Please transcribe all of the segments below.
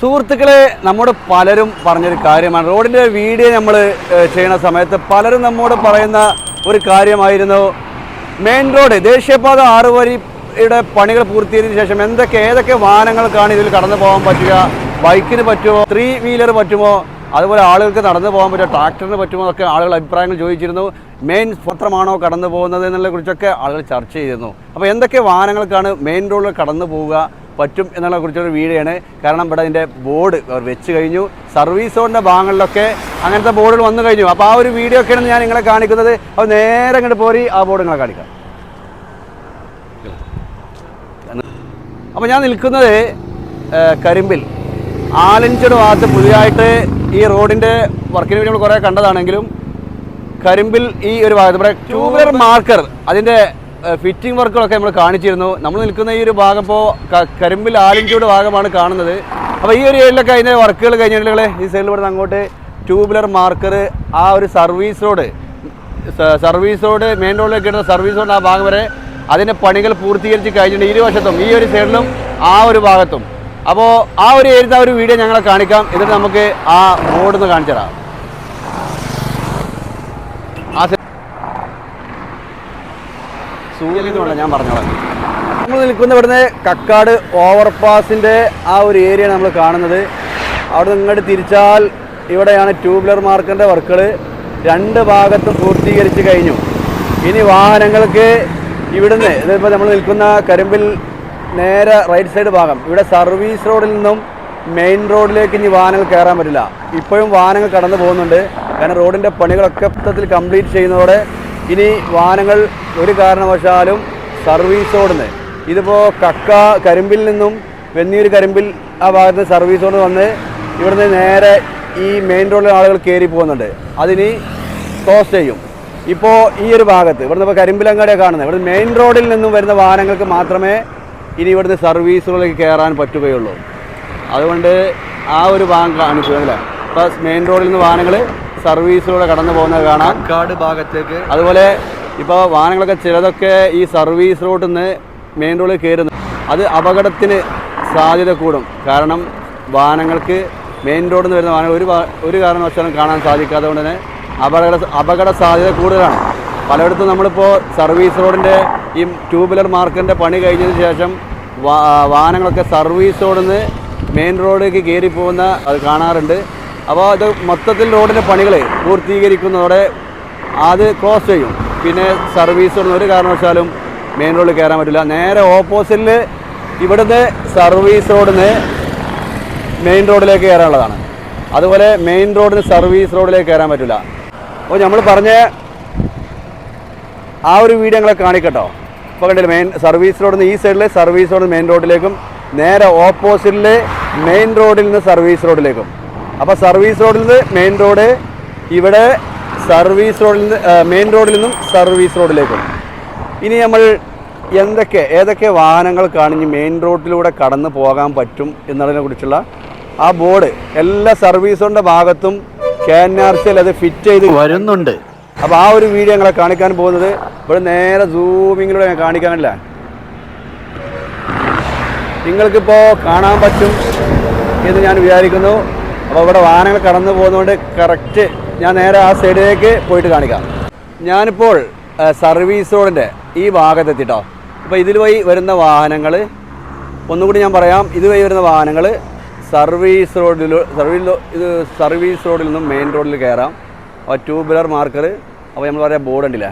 സുഹൃത്തുക്കളെ നമ്മോട് പലരും പറഞ്ഞൊരു കാര്യമാണ്. റോഡിന്റെ വീഡിയോ നമ്മൾ ചെയ്യുന്ന സമയത്ത് പലരും നമ്മോട് പറയുന്ന ഒരു കാര്യമായിരുന്നു. മെയിൻ റോഡ് ദേശീയപാത ആറ് വരിയുടെ പണികൾ പൂർത്തീകരിച്ച ശേഷം എന്തൊക്കെ ഏതൊക്കെ വാഹനങ്ങൾക്കാണ് ഇതിൽ കടന്നു പോകാൻ പറ്റുക? ബൈക്കിന് പറ്റുമോ? ത്രീ വീലർ പറ്റുമോ? അതുപോലെ ആളുകൾക്ക് നടന്നു പോകാൻ പറ്റുമോ? ട്രാക്ടറിന് പറ്റുമോ? എന്നൊക്കെ ആളുകൾ അഭിപ്രായങ്ങൾ ചോദിച്ചിരുന്നു. മെയിൻ പത്രമാണോ കടന്നു പോകുന്നത് എന്നുള്ളതിനെ കുറിച്ചൊക്കെ ആളുകൾ ചർച്ച ചെയ്തിരുന്നു. അപ്പോൾ എന്തൊക്കെ വാഹനങ്ങൾക്കാണ് മെയിൻ റോഡിൽ കടന്നു പോവുക? പറ്റും എന്നുള്ള കുറിച്ചൊരു വീഡിയോയാണ്. കാരണം ഇവിടെ അതിന്റെ ബോർഡ് വെച്ച് കഴിഞ്ഞു. സർവീസ് റോഡിന്റെ ഭാഗങ്ങളിലൊക്കെ അങ്ങനത്തെ ബോർഡുകൾ വന്നു കഴിഞ്ഞു. അപ്പോൾ ആ ഒരു വീഡിയോ ഒക്കെയാണ് ഞാൻ നിങ്ങളെ കാണിക്കുന്നത്. അപ്പോൾ നേരെ അങ്ങോട്ട് പോയി ആ ബോർഡ് നിങ്ങളെ കാണിക്കാം. അപ്പോൾ ഞാൻ നിൽക്കുന്നത് കരിമ്പിൽ. ആലഞ്ചട് ഭാഗത്ത് പുതിയതായിട്ട് ഈ റോഡിന്റെ വർക്കിന് വേണ്ടി നമ്മൾ കുറേ കണ്ടതാണെങ്കിലും കരിമ്പിൽ ഈ ഒരു ഭാഗത്ത് ഇവിടെ ട്യൂബർ മാർക്കർ അതിന്റെ ഫിറ്റിംഗ് വർക്കുകളൊക്കെ നമ്മൾ കാണിച്ചിരുന്നു. നമ്മൾ നിൽക്കുന്ന ഈ ഒരു ഭാഗം ഇപ്പോൾ കരിമ്പിൽ ആലിഞ്ചൂട് ഭാഗമാണ് കാണുന്നത്. അപ്പോൾ ഈ ഒരു ഏരിയയിലൊക്കെ അതിന്റെ വർക്കുകൾ കഴിഞ്ഞിട്ടുള്ള ഈ സൈഡിൽ ഇവിടെ അങ്ങോട്ട് ട്യൂബ്ലർ മാർക്കർ ആ ഒരു service road service road main റോഡിലേക്ക് ഇടുന്ന സർവീസ് റോഡ് ആ ഭാഗം വരെ അതിന്റെ പണികൾ പൂർത്തീകരിച്ച് കഴിഞ്ഞിട്ടുണ്ട്. ഇരുവശത്തും ഈ ഒരു സൈഡിലും ആ ഒരു ഭാഗത്തും. അപ്പോൾ ആ ഒരു ഏരിയത്തെ ഒരു വീഡിയോ ഞങ്ങളെ കാണിക്കാം. എന്നിട്ട് നമുക്ക് ആ റോഡ് ഒന്ന് കാണിച്ചു തരാം ആ സെ- സൂചിക്കുന്നുണ്ട് ഞാൻ പറഞ്ഞോളാം. നമ്മൾ നിൽക്കുന്ന ഇവിടുന്ന് കക്കാട് ഓവർപാസിന്റെ ആ ഒരു ഏരിയയാണ് നമ്മൾ കാണുന്നത്. അവിടെ ഇങ്ങോട്ട് തിരിച്ചാൽ ഇവിടെയാണ് ട്യൂബ്ലർ മാർക്കിന്റെ വർക്കുകൾ രണ്ട് ഭാഗത്തും പൂർത്തീകരിച്ച് കഴിഞ്ഞു. ഇനി വാഹനങ്ങൾക്ക് ഇവിടുന്ന് ഇതിപ്പോൾ നമ്മൾ നിൽക്കുന്ന കരിമ്പിൽ നേരെ റൈറ്റ് സൈഡ് ഭാഗം. ഇവിടെ സർവീസ് റോഡിൽ നിന്നും മെയിൻ റോഡിലേക്ക് ഇനി വാഹനങ്ങൾ കയറാൻ പറ്റില്ല. ഇപ്പോഴും വാഹനങ്ങൾ കടന്നു പോകുന്നുണ്ട്. കാരണം റോഡിന്റെ പണികളൊക്കെ മൊത്തത്തിൽ കംപ്ലീറ്റ് ചെയ്യുന്നതോടെ ഇനി വാഹനങ്ങൾ ഒരു കാരണവശാലും സർവീസോടുന്ന്. ഇതിപ്പോൾ കക്ക കരിമ്പിൽ നിന്നും വെന്നീർ കരിമ്പിൽ ആ ഭാഗത്ത് സർവീസോട് വന്ന് ഇവിടുന്ന് നേരെ ഈ മെയിൻ റോഡിൽ ആളുകൾ കയറി പോകുന്നുണ്ട്. അതിനി ക്ലോസ് ചെയ്യും. ഇപ്പോൾ ഈ ഒരു ഭാഗത്ത് ഇവിടുന്ന് ഇപ്പോൾ കരിമ്പിലങ്ങാടിയാണ് കാണുന്നത്. ഇവിടുന്ന് മെയിൻ റോഡിൽ നിന്നും വരുന്ന വാഹനങ്ങൾക്ക് മാത്രമേ ഇനി ഇവിടുന്ന് സർവീസുകളിലേക്ക് കയറാൻ പറ്റുകയുള്ളൂ. അതുകൊണ്ട് ആ ഒരു ഭാഗം കാണിച്ചു അല്ലേ? ഇപ്പോൾ മെയിൻ റോഡിൽ നിന്ന് വാഹനങ്ങൾ സർവീസിലൂടെ കടന്നു പോകുന്നത് കാണാം. കാട് ഭാഗത്തേക്ക്. അതുപോലെ ഇപ്പോൾ വാഹനങ്ങളൊക്കെ ചിലതൊക്കെ ഈ സർവീസ് റോഡിൽ നിന്ന് മെയിൻ റോഡിൽ കയറുന്നു. അത് അപകടത്തിന് സാധ്യത കൂടും. കാരണം വാഹനങ്ങൾക്ക് മെയിൻ റോഡിൽ നിന്ന് വരുന്ന വാഹനങ്ങൾ ഒരു ഒരു കാരണവശാലും കാണാൻ സാധിക്കാതെ കൊണ്ട് തന്നെ അപകട അപകട സാധ്യത കൂടുതലാണ്. പലയിടത്തും നമ്മളിപ്പോൾ സർവീസ് റോഡിന്റെ ഈ ടൂ വീലർ മാർക്കിന്റെ പണി കഴിഞ്ഞതിന് ശേഷം വാഹനങ്ങളൊക്കെ സർവീസ് റോഡിൽ നിന്ന് മെയിൻ റോഡിലേക്ക് കയറി പോകുന്ന അത് കാണാറുണ്ട്. അപ്പോൾ ഇത് മൊത്തത്തിൽ റോഡിന്റെ പണികൾ പൂർത്തീകരിക്കുന്നതോടെ അത് ക്ലോസ് ചെയ്യും. പിന്നെ സർവീസ് ഒരു കാരണവശാലും മെയിൻ റോഡിൽ കയറാൻ പറ്റില്ല. നേരെ ഓപ്പോസിറ്റിൽ ഇവിടുന്ന് സർവീസ് റോഡിൽ നിന്ന് മെയിൻ റോഡിലേക്ക് കയറാനുള്ളതാണ്. അതുപോലെ മെയിൻ റോഡിന് സർവീസ് റോഡിലേക്ക് കയറാൻ പറ്റില്ല. അപ്പോൾ നമ്മൾ പറഞ്ഞ ആ ഒരു വീഡിയോ ഞങ്ങളെ കാണിക്കട്ടോ. ഇപ്പോൾ കണ്ടില്ല മെയിൻ സർവീസ് റോഡിൽ നിന്ന് ഈ സൈഡിൽ സർവീസ് റോഡിൽ മെയിൻ റോഡിലേക്കും നേരെ ഓപ്പോസിറ്റിൽ മെയിൻ റോഡിൽ നിന്ന് സർവീസ് റോഡിലേക്കും. അപ്പോൾ സർവീസ് റോഡിൽ നിന്ന് മെയിൻ റോഡ് ഇവിടെ സർവീസ് റോഡിൽ നിന്ന് മെയിൻ റോഡിൽ നിന്നും സർവീസ് റോഡിലേക്കും ഇനി നമ്മൾ എന്തൊക്കെ ഏതൊക്കെ വാഹനങ്ങൾ കാണിഞ്ഞ് മെയിൻ റോഡിലൂടെ കടന്നു പോകാൻ പറ്റും എന്നതിനെ കുറിച്ചുള്ള ആ ബോർഡ് എല്ലാ സർവീസുകളുടെ ഭാഗത്തും കെ എൻ ആർ സിയിൽ അത് ഫിറ്റ് ചെയ്ത് വരുന്നുണ്ട്. അപ്പോൾ ആ ഒരു വീഡിയോ ഞങ്ങളെ കാണിക്കാൻ പോകുന്നത് ഇവിടെ നേരെ സൂമിങ്ങിലൂടെ ഞാൻ കാണിക്കാനില്ല നിങ്ങൾക്കിപ്പോൾ കാണാൻ പറ്റും എന്ന് ഞാൻ വിചാരിക്കുന്നു. അപ്പോൾ ഇവിടെ വാഹനങ്ങൾ കടന്നു പോകുന്നതുകൊണ്ട് കറക്റ്റ് ഞാൻ നേരെ ആ സൈഡിലേക്ക് പോയിട്ട് കാണിക്കാം. ഞാനിപ്പോൾ സർവീസ് റോഡിന്റെ ഈ ഭാഗത്തെത്തിട്ടോ. അപ്പോൾ ഇതിൽ വഴി വരുന്ന വാഹനങ്ങൾ ഒന്നുകൂടി ഞാൻ പറയാം ഇതുവഴി വരുന്ന വാഹനങ്ങൾ സർവീസ് റോഡിൽ സർവീസ് ഇത് സർവീസ് റോഡിൽ നിന്നും മെയിൻ റോഡിൽ കയറാം. അപ്പോൾ ട്യൂബുലർ മാർക്കർ അപ്പോൾ നമ്മൾ പറയാം ബോർഡ് ഉണ്ടല്ലേ?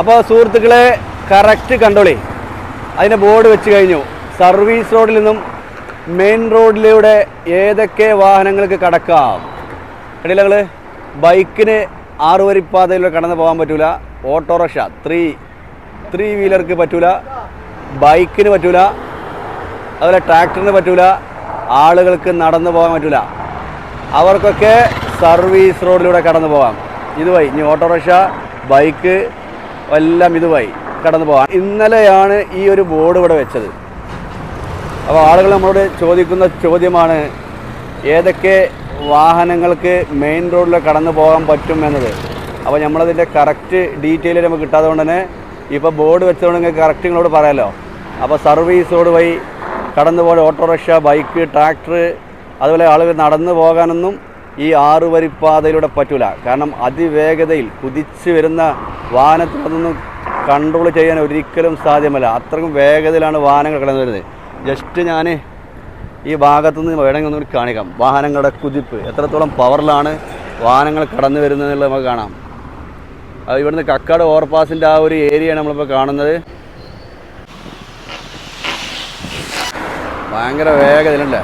അപ്പോൾ സുഹൃത്തുക്കളെ കറക്റ്റ് കണ്ടോളി. അതിന്റെ ബോർഡ് വെച്ച് കഴിഞ്ഞു. സർവീസ് റോഡിൽ നിന്നും മെയിൻ റോഡിലൂടെ ഏതൊക്കെ വാഹനങ്ങൾക്ക് കടക്കാം? നിങ്ങൾ ബൈക്കിന് ആറുവരിപ്പാതയിലൂടെ കടന്നു പോകാൻ പറ്റൂല. ഓട്ടോറിക്ഷ ത്രീ ത്രീ വീലർക്ക് പറ്റൂല. ബൈക്കിന് പറ്റൂല. അതുപോലെ ട്രാക്ടറിന് പറ്റൂല. ആളുകൾക്ക് നടന്നു പോകാൻ പറ്റൂല. അവർക്കൊക്കെ സർവീസ് റോഡിലൂടെ കടന്നു പോകാം. ഇതുവഴി ഇനി ഓട്ടോറിക്ഷ ബൈക്ക് എല്ലാം ഇതുവായി കടന്നു പോകാം. ഇന്നലെയാണ് ഈ ഒരു ബോർഡ് ഇവിടെ വെച്ചത്. അപ്പോൾ ആളുകൾ നമ്മളോട് ചോദിക്കുന്ന ചോദ്യമാണ് ഏതൊക്കെ വാഹനങ്ങൾക്ക് മെയിൻ റോഡിൽ കടന്നു പോകാൻ പറ്റും എന്നത്? അപ്പോൾ നമ്മളതിന്റെ കറക്റ്റ് ഡീറ്റെയിൽ നമുക്ക് കിട്ടാതെ കൊണ്ട് തന്നെ ഇപ്പോൾ ബോർഡ് വെച്ചതുകൊണ്ട് നിങ്ങൾക്ക് കറക്റ്റ് നിങ്ങളോട് പറയാമല്ലോ അപ്പോൾ സർവീസ് റോഡ് വഴി കടന്നു പോയ ഓട്ടോറിക്ഷ ബൈക്ക് ട്രാക്ടർ അതുപോലെ ആളുകൾ നടന്നു പോകാനൊന്നും ഈ ആറ് വരിപ്പാതയിലൂടെ പറ്റൂല. കാരണം അതിവേഗതയിൽ കുതിച്ചു വരുന്ന വാഹനത്തിനൊന്നും കൺട്രോൾ ചെയ്യാൻ ഒരിക്കലും സാധ്യമല്ല. അത്രയും വേഗതയിലാണ് വാഹനങ്ങൾ കടന്നു വരുന്നത്. ജസ്റ്റ് ഞാൻ ഈ ഭാഗത്തു നിന്ന് വേണമെങ്കിൽ ഒന്നുകൂടി കാണിക്കാം. വാഹനങ്ങളുടെ കുതിപ്പ്. എത്രത്തോളം പവറിലാണ് വാഹനങ്ങൾ കടന്നു വരുന്നത് എന്നുള്ളത് നമുക്ക് കാണാം. അത് ഇവിടുന്ന് കക്കാട് ഓവർപാസിന്റെ ആ ഒരു ഏരിയയാണ് നമ്മളിപ്പോൾ കാണുന്നത്. ഭയങ്കര വേഗതയിലുണ്ട്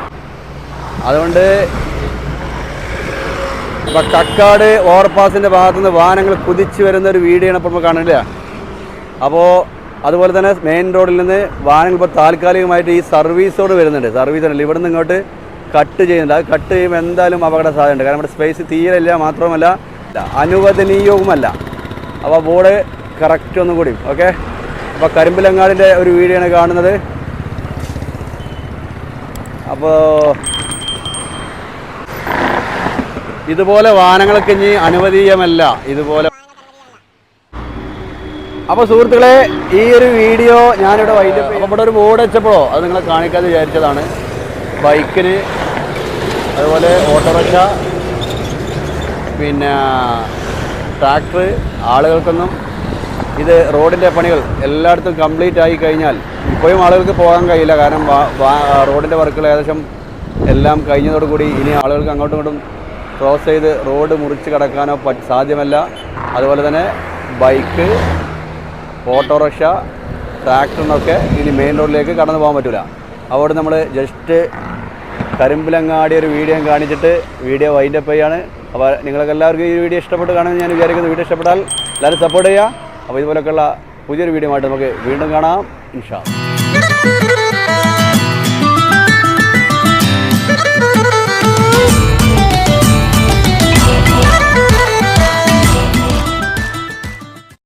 അതുകൊണ്ട് ഇപ്പം കക്കാട് ഓവർപാസിന്റെ ഭാഗത്തുനിന്ന് വാഹനങ്ങൾ കുതിച്ചു വരുന്ന ഒരു വീഡിയോ ആണ് ഇപ്പോൾ നമ്മൾ കാണുന്നില്ല അപ്പോൾ അതുപോലെ തന്നെ മെയിൻ റോഡിൽ നിന്ന് വാഹനങ്ങൾ ഇപ്പോൾ താൽക്കാലികമായിട്ട് ഈ സർവീസോട് വരുന്നുണ്ട്. സർവീസ് ഉണ്ടല്ലോ ഇവിടെ നിന്ന് ഇങ്ങോട്ട് കട്ട് ചെയ്യുന്നുണ്ട്. അത് കട്ട് ചെയ്യുമ്പോൾ എന്തായാലും അപകട സാധ്യതയുണ്ട്. കാരണം ഇവിടെ സ്പേസ് തീരെ ഇല്ല മാത്രമല്ല അനുവദനീയവുമല്ല. അപ്പോൾ ബോർഡ് കറക്റ്റ് ഒന്നും കൂടി ഓക്കെ അപ്പോൾ കരിമ്പിലങ്ങാടിന്റെ ഒരു വീഡിയോ ആണ് കാണുന്നത്. അപ്പോൾ ഇതുപോലെ വാഹനങ്ങൾക്ക് ഇനി അനുവദീയമല്ല. ഇതുപോലെ അപ്പോൾ സുഹൃത്തുക്കളെ ഈ ഒരു വീഡിയോ ഞാനിവിടെ വൈകിട്ട് അപ്പോൾ ഇവിടെ ഒരു ബോർഡ് വെച്ചപ്പോഴോ? അത് നിങ്ങളെ കാണിക്കാതെ വിചാരിച്ചതാണ്. ബൈക്കിന് അതുപോലെ ഓട്ടോറിക്ഷ പിന്നെ ട്രാക്ടർ ആളുകൾക്കൊന്നും ഇത് റോഡിന്റെ പണികൾ എല്ലായിടത്തും കംപ്ലീറ്റ് ആയി കഴിഞ്ഞാൽ ഇപ്പോഴും ആളുകൾക്ക് പോകാൻ കഴിയില്ല. കാരണം റോഡിന്റെ വർക്കുകൾ ഏകദേശം എല്ലാം കഴിഞ്ഞതോടുകൂടി ഇനി ആളുകൾക്ക് അങ്ങോട്ടും ഇങ്ങോട്ടും ക്രോസ് ചെയ്ത് റോഡ് മുറിച്ച് കടക്കാനോ സാധ്യമല്ല. അതുപോലെ തന്നെ ബൈക്ക് ഓട്ടോറിക്ഷ ട്രാക്ടറിനൊക്കെ ഇനി മെയിൻ റോഡിലേക്ക് കടന്നു പോകാൻ പറ്റില്ല അവിടെ നമ്മൾ ജസ്റ്റ് കരിമ്പിലങ്ങാടി ഒരു വീഡിയോ കാണിച്ചിട്ട് വീഡിയോ വൈൻഡപ്പ് ചെയ്യാണ്. അപ്പോൾ നിങ്ങൾക്ക് എല്ലാവർക്കും ഈ വീഡിയോ ഇഷ്ടപ്പെട്ട് കാണുമെന്ന് ഞാൻ വിചാരിക്കുന്നു. വീഡിയോ ഇഷ്ടപ്പെട്ടാൽ എല്ലാവരും സപ്പോർട്ട് ചെയ്യുക. അപ്പോൾ ഇതുപോലൊക്കെയുള്ള പുതിയൊരു വീഡിയോ ആയിട്ട് നമുക്ക് വീണ്ടും കാണാം. ഇൻഷാ.